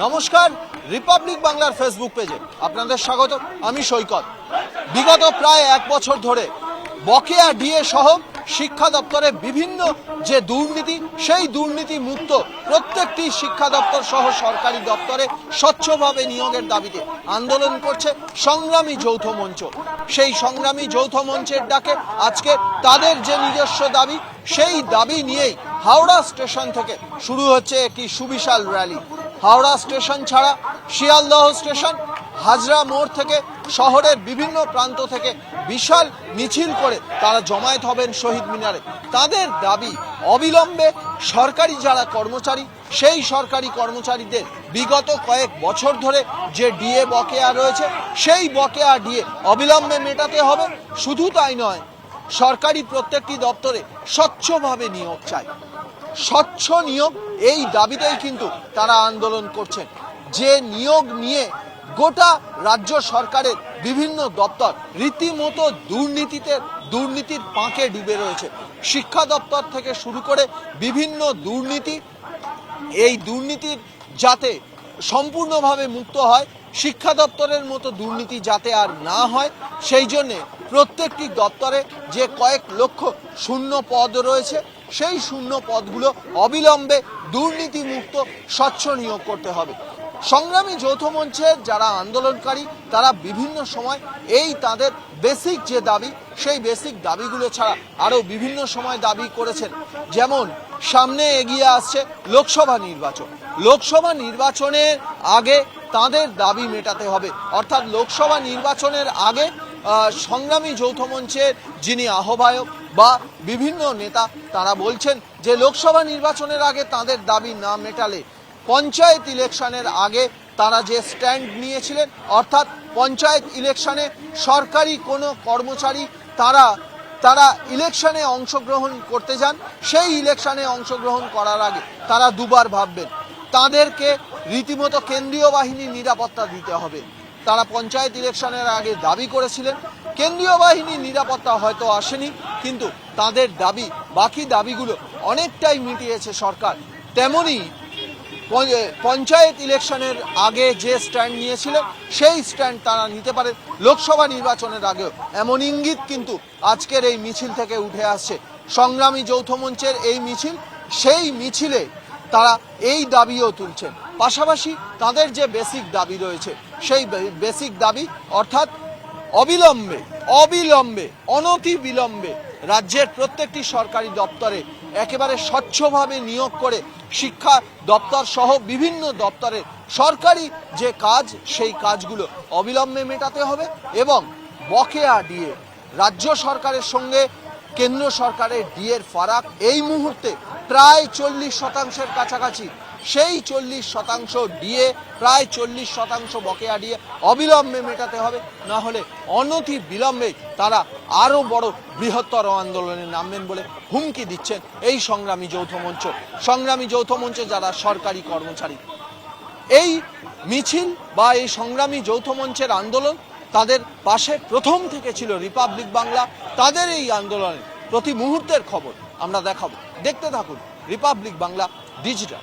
নমস্কার, রিপাবলিক বাংলার ফেসবুক পেজে আপনাদের স্বাগত আমি সৈকত। বিগত প্রায় এক বছর ধরে বকেয়া ডিএ সহ শিক্ষা দপ্তরে বিভিন্ন যে দুর্নীতি, সেই দুর্নীতি মুক্ত প্রত্যেকটি শিক্ষা দপ্তর সহ সরকারি দপ্তরে স্বচ্ছভাবে নিয়োগের দাবিতে আন্দোলন করছে সংগ্রামী যৌথ মঞ্চ। সেই সংগ্রামী যৌথ মঞ্চের ডাকে আজকে তাদের যে নিজস্ব দাবি, সেই দাবি নিয়েই হাওড়া স্টেশন থেকে শুরু হচ্ছে একটি সুবিশাল র্যালি। হাওড়া স্টেশন ছাড়া, শিয়ালদহ স্টেশন, হাজরা মোড় থেকে শহরের বিভিন্ন প্রান্ত থেকে বিশাল মিছিল করে তারা জমায়েত হবেন শহীদ মিনারে। তাদের দাবি অবিলম্বে সরকারি যারা কর্মচারী, সেই সরকারি কর্মচারীদের বিগত কয়েক বছর ধরে যে ডিএ বকেয়া রয়েছে, সেই বকেয়া ডিএ অবিলম্বে মেটাতে হবে। শুধু তাই নয়, সরকারি প্রত্যেকটি দপ্তরে স্বচ্ছভাবে নিয়োগ চাই। স্বচ্ছ নিয়োগ, এই দাবিতেই কিন্তু তারা আন্দোলন করছেন। যে নিয়োগ নিয়ে গোটা রাজ্য সরকারের বিভিন্ন দপ্তর রীতিমতো দুর্নীতিতে, দুর্নীতির পাঁকে ডুবে রয়েছে। শিক্ষা দপ্তর থেকে শুরু করে বিভিন্ন দুর্নীতি, এই দুর্নীতির যাতে সম্পূর্ণভাবে মুক্ত হয়, শিক্ষা দপ্তরের মতো দুর্নীতি যাতে আর না হয়, সেই জন্যে প্রত্যেকটি দপ্তরে যে কয়েক লক্ষ শূন্য পদ রয়েছে সেই শূন্য পদগুলো অবিলম্বে দুর্নীতিমুক্ত স্বচ্ছ নিয়োগ করতে হবে। সংগ্রামী যৌথ মঞ্চের যারা আন্দোলনকারী, তারা বিভিন্ন সময় এই তাদের বেসিক যে দাবি, সেই বেসিক দাবিগুলো ছাড়া আরও বিভিন্ন সময় দাবি করেছেন। যেমন, সামনে এগিয়ে আসছে লোকসভা নির্বাচন। লোকসভা নির্বাচনের আগে তাদের দাবি মেটাতে হবে। অর্থাৎ লোকসভা নির্বাচনের আগে সংগ্রামী যৌথ মঞ্চের যিনি আহ্বায়ক বা বিভিন্ন নেতা, তারা বলছেন যে লোকসভা নির্বাচনের আগে তাদের দাবি না মেটালে পঞ্চায়েত ইলেকশনের আগে তারা যে স্ট্যান্ড নিয়েছিলেন, অর্থাৎ পঞ্চায়েত ইলেকশনে সরকারি কোনো কর্মচারী তারা তারা ইলেকশনে অংশগ্রহণ করতে যান, সেই ইলেকশনে অংশগ্রহণ করার আগে তারা দুবার ভাববেন, তাদেরকে রীতিমতো কেন্দ্রীয় বাহিনী নিরাপত্তা দিতে হবে। তারা পঞ্চায়েত ইলেকশনের আগে দাবি করেছিলেন। কেন্দ্রীয় বাহিনী নিরাপত্তা হয়তো আসেনি, কিন্তু তাদের দাবি, বাকি দাবিগুলো অনেকটাই মিটিয়েছে সরকার। তেমনি পঞ্চায়েত ইলেকশনের আগে যে স্ট্যান্ড নিয়েছিলেন, সেই স্ট্যান্ড তারা নিতে পারে। লোকসভা নির্বাচনের আগেও। এমন ইঙ্গিত কিন্তু আজকের এই মিছিল থেকে উঠে আসছে। সংগ্রামী যৌথ মঞ্চের এই মিছিল, সেই মিছিলে তারা এই দাবিও তুলছেন। পাশাপাশি তাদের যে বেসিক দাবি রয়েছে, সেই বেসিক দাবি অর্থাৎ অবিলম্বে অবিলম্বে অনতি বিলম্বে রাজ্যের প্রত্যেকটি সরকারি দপ্তরে একেবারে স্বচ্ছভাবে নিয়োগ করে শিক্ষা দপ্তর সহ বিভিন্ন দপ্তরের সরকারি যে কাজ, সেই কাজগুলো অবিলম্বে মেটাতে হবে এবং বকেয়া দিয়ে রাজ্য সরকারের সঙ্গে কেন্দ্র সরকারের ডিএর ফারাক এই মুহূর্তে প্রায় চল্লিশ শতাংশের কাছাকাছি সেই চল্লিশ শতাংশ ডিএ প্রায় চল্লিশ শতাংশ বকেয়া ডিএ অবিলম্বে মেটাতে হবে। না হলে অনতি বিলম্বে তারা আরও বড় বৃহত্তর আন্দোলনে নামবেন বলে হুমকি দিচ্ছেন এই সংগ্রামী যৌথ মঞ্চ। সংগ্রামী যৌথ মঞ্চে যারা সরকারি কর্মচারী, এই মিছিল বা এই সংগ্রামী যৌথ মঞ্চের আন্দোলন তাদের পাশে প্রথম থেকে ছিল রিপাবলিক বাংলা। তাদের এই আন্দোলনের প্রতি মুহূর্তের খবর আমরা দেখাবো। দেখতে থাকুন রিপাবলিক বাংলা ডিজিটাল।